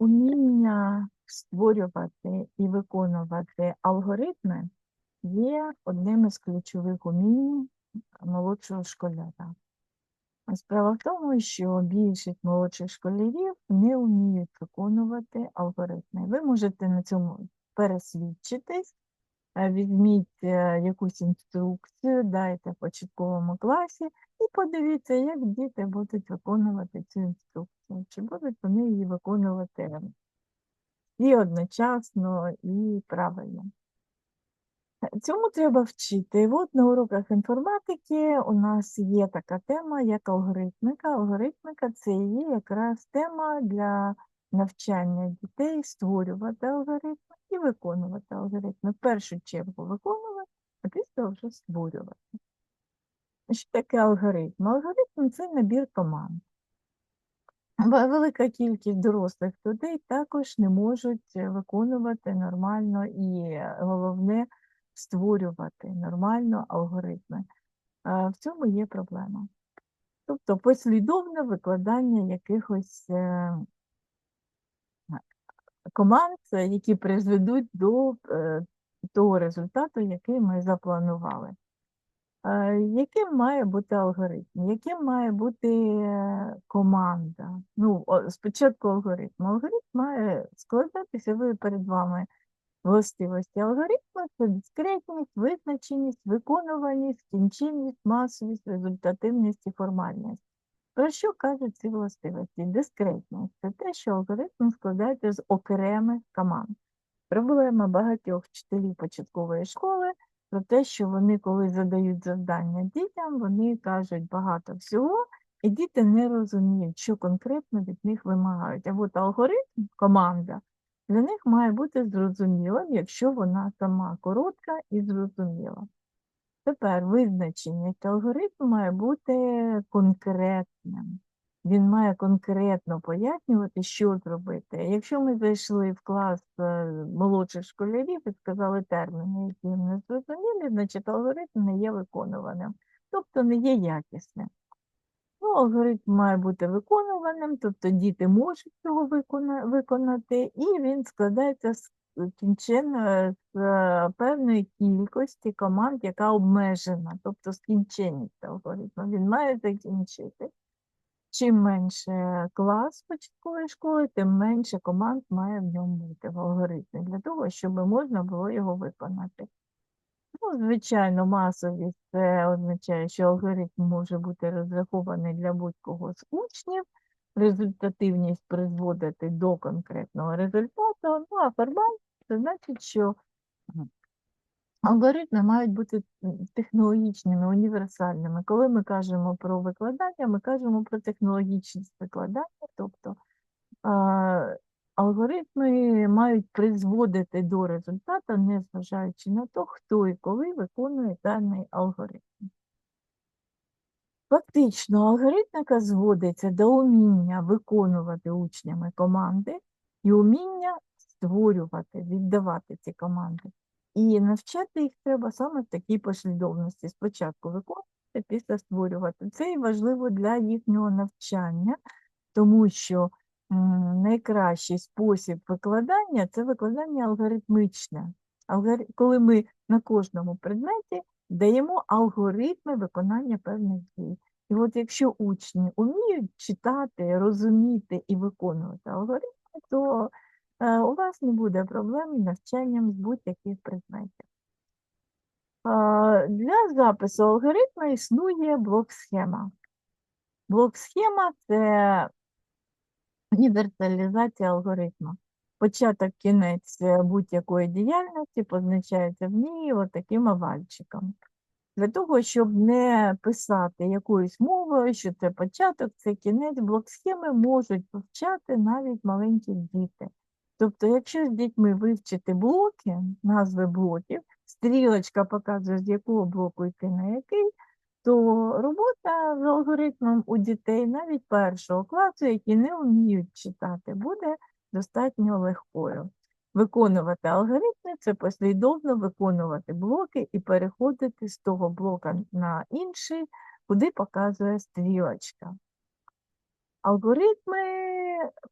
уміння створювати і виконувати алгоритми є одним із ключових умінь молодшого школяра. Справа в тому, що більшість молодших школярів не вміють виконувати алгоритми. Ви можете на цьому пересвідчитись, Е, візьміть е, якусь інструкцію, дайте в початковому класі і подивіться, як діти будуть виконувати цю інструкцію, чи будуть вони її виконувати і одночасно, і правильно. Цьому треба вчити. І от на уроках інформатики у нас є така тема, як алгоритмика. Алгоритмика це є якраз тема для навчання дітей створювати алгоритми і виконувати алгоритми. В першу чергу виконувати, а після вже створювати. Що таке алгоритм? Алгоритм це набір команд. Велика кількість дорослих людей також не можуть виконувати нормально і е, головне створювати нормально алгоритми. В цьому є проблема. Тобто послідовне викладання якихось е, команд, які призведуть до е, того результату, який ми запланували. Е, Яким має бути алгоритм? Яким має бути е, команда? Ну, спочатку алгоритм. Алгоритм має складатися, ви перед вами властивості алгоритму це дискретність, визначеність, виконуваність, кінчинність, масовість, результативність і формальність. Про що кажуть ці властивості? Дискретність це те, що алгоритм складається з окремих команд. Проблема багатьох вчителів початкової школи про те, що вони, коли задають завдання дітям, вони кажуть багато всього, і діти не розуміють, що конкретно від них вимагають. А от алгоритм, команда, для них має бути зрозумілим, якщо вона сама коротка і зрозуміла. Тепер визначеність алгоритму має бути конкретним. Він має конкретно пояснювати, що зробити. Якщо ми зайшли в клас е, молодших школярів і сказали терміни, які їм не зрозумілі, значить алгоритм не є виконуваним, тобто не є якісним. Ну, алгоритм має бути виконуваним, тобто діти можуть цього виконати, і він складається з кінчен з е, певної кількості команд, яка обмежена, тобто скінченність алгоритму. Він має закінчити. Чим менше клас початкової школи, тим менше команд має в ньому бути в алгоритмі, для того, щоб можна було його виконати. Ну, звичайно, масовість це означає, що алгоритм може бути розрахований для будь-кого з учнів, результативність призводити до конкретного результату, ну а формальність це значить, що алгоритми мають бути технологічними, універсальними. Коли ми кажемо про викладання, ми кажемо про технологічність викладання, тобто а, алгоритми мають призводити до результату, незважаючи на те, хто і коли виконує даний алгоритм. Фактично, алгоритмика зводиться до уміння виконувати учнями команди і уміння створювати, віддавати ці команди. І навчати їх треба саме в такій послідовності. Спочатку виконувати, після створювати. Це і важливо для їхнього навчання, тому що найкращий спосіб викладання це викладання алгоритмичне. Коли ми на кожному предметі даємо алгоритми виконання певних дій. І от якщо учні вміють читати, розуміти і виконувати алгоритми, то у вас не буде проблем з навчанням з будь-яких предметів. Е, Для запису алгоритму існує блок-схема. Блок-схема це універсалізація алгоритму. Початок, кінець е, будь-якої діяльності позначається в ній отаким овальчиком. Для того, щоб не писати якоюсь мовою, що це початок, це кінець, блок-схеми можуть вивчати навіть маленькі діти. Тобто, якщо з дітьми вивчити блоки, назви блоків, стрілочка показує, з якого блоку йти на який, то робота з алгоритмом у дітей навіть першого класу, які не вміють читати, буде достатньо легкою. Виконувати алгоритми це послідовно виконувати блоки і переходити з того блока на інший, куди показує стрілочка. Алгоритми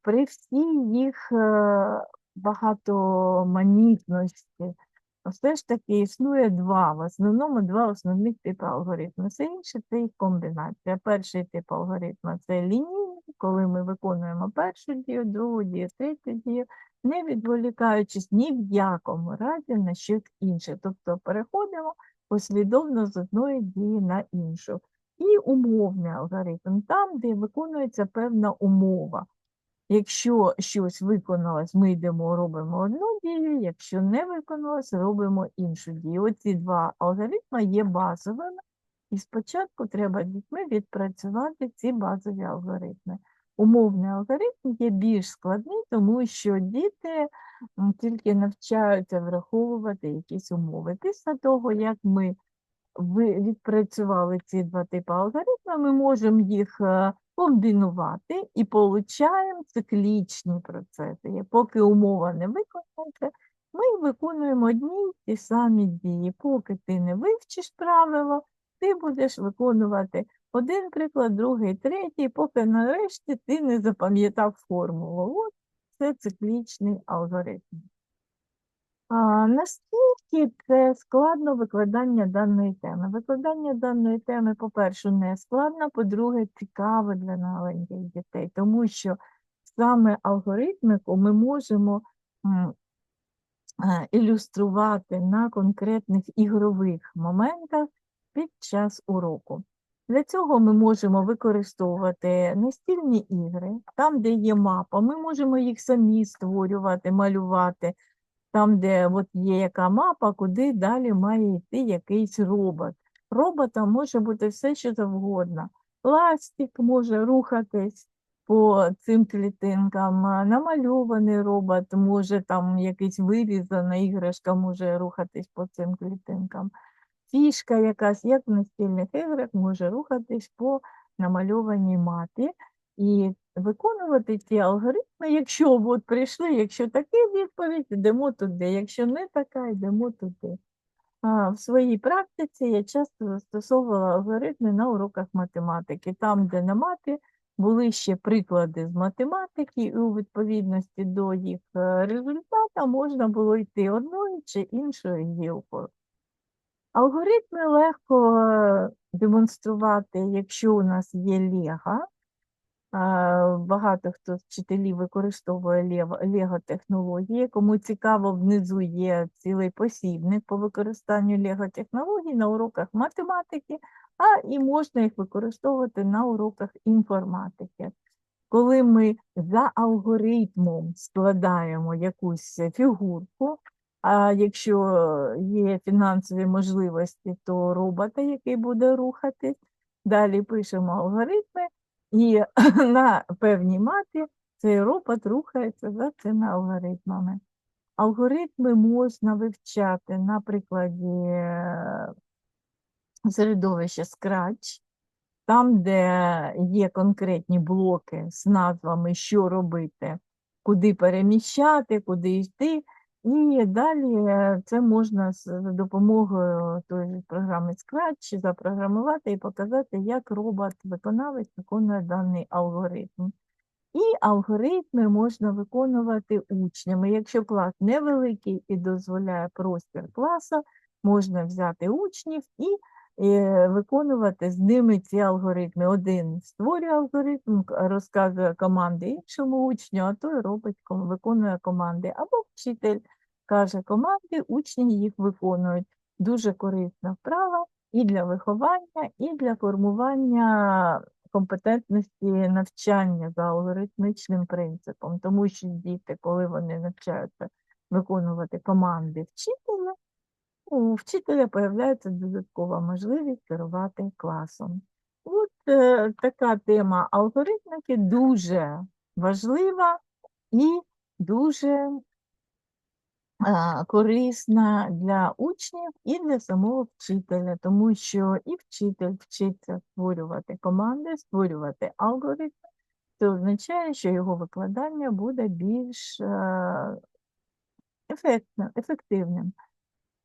при всій їх е, багатоманітності все ж таки існує два, в основному два основних типи алгоритму. Все інше це їх комбінація. Перший тип алгоритму це лінійний, коли ми виконуємо першу дію, другу дію, третю дію, не відволікаючись ні в якому разі на щось інше. Тобто переходимо послідовно з одної дії на іншу. І умовний алгоритм, там, де виконується певна умова. Якщо щось виконалось, ми йдемо, робимо одну дію, якщо не виконалось, робимо іншу дію. Оці два алгоритми є базовими, і спочатку треба дітьми відпрацювати ці базові алгоритми. Умовний алгоритм є більш складний, тому що діти тільки навчаються враховувати якісь умови. Після того, як ми ви відпрацювали ці два типи алгоритму, ми можемо їх е, комбінувати і получаємо циклічні процеси. Поки умова не виконується, ми виконуємо одні ті самі дії. Поки ти не вивчиш правило, ти будеш виконувати один приклад, другий, третій, поки нарешті ти не запам'ятав формулу. От це циклічний алгоритм. А, наскільки це складно викладання даної теми? Викладання даної теми, по-перше, не складно, по-друге, цікаво для маленьких дітей, тому що саме алгоритмику ми можемо е, ілюструвати на конкретних ігрових моментах під час уроку. Для цього ми можемо використовувати настільні ігри, там, де є мапа, ми можемо їх самі створювати, малювати, там, де от є яка мапа, куди далі має йти якийсь робот. Роботом може бути все, що завгодно. Пластик може рухатись по цим клітинкам, намальований робот може там якийсь вирізана іграшка може рухатись по цим клітинкам. Фішка якась, як в настільних іграх, може рухатись по намальованій мапі. І виконувати ці алгоритми, якщо от прийшли, якщо така відповідь, йдемо туди, якщо не така, йдемо туди. А, в своїй практиці я часто застосовувала алгоритми на уроках математики. Там, де на мапі були ще приклади з математики, і у відповідності до їх е, результата можна було йти одною чи іншою гілкою. Алгоритми легко е, демонструвати, якщо у нас є лего. Багато хто з вчителів використовує лего- лего-технології. Кому цікаво, внизу є цілий посібник по використанню лего-технологій на уроках математики, а і можна їх використовувати на уроках інформатики. Коли ми за алгоритмом складаємо якусь фігурку, а якщо є фінансові можливості, то робота, який буде рухатись. Далі пишемо алгоритми, і на певній мапі цей робот рухається за цими алгоритмами. Алгоритми можна вивчати на прикладі е, середовища Scratch, там, де є конкретні блоки з назвами, що робити, куди переміщати, куди йти. І далі це можна з допомогою тої програми Scratch запрограмувати і показати, як робот-виконавець виконує даний алгоритм. І алгоритми можна виконувати учнями. Якщо клас невеликий і дозволяє простір класу, можна взяти учнів і е, виконувати з ними ці алгоритми. Один створює алгоритм, розказує команди іншому учню, а той робить, виконує команди. Або вчитель каже команди, учні їх виконують. Дуже корисна вправа і для виховання, і для формування компетентності навчання за алгоритмічним принципом, тому що діти, коли вони навчаються виконувати команди вчителя, у вчителя появляється додаткова можливість керувати класом. От е, така тема алгоритмики дуже важлива і дуже корисна для учнів і для самого вчителя, тому що і вчитель вчиться створювати команди, створювати алгоритми. Це означає, що його викладання буде більш ефектно, ефективним.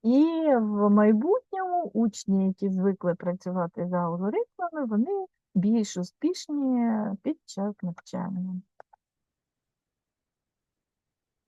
І в майбутньому учні, які звикли працювати за алгоритмами, вони більш успішні під час навчання.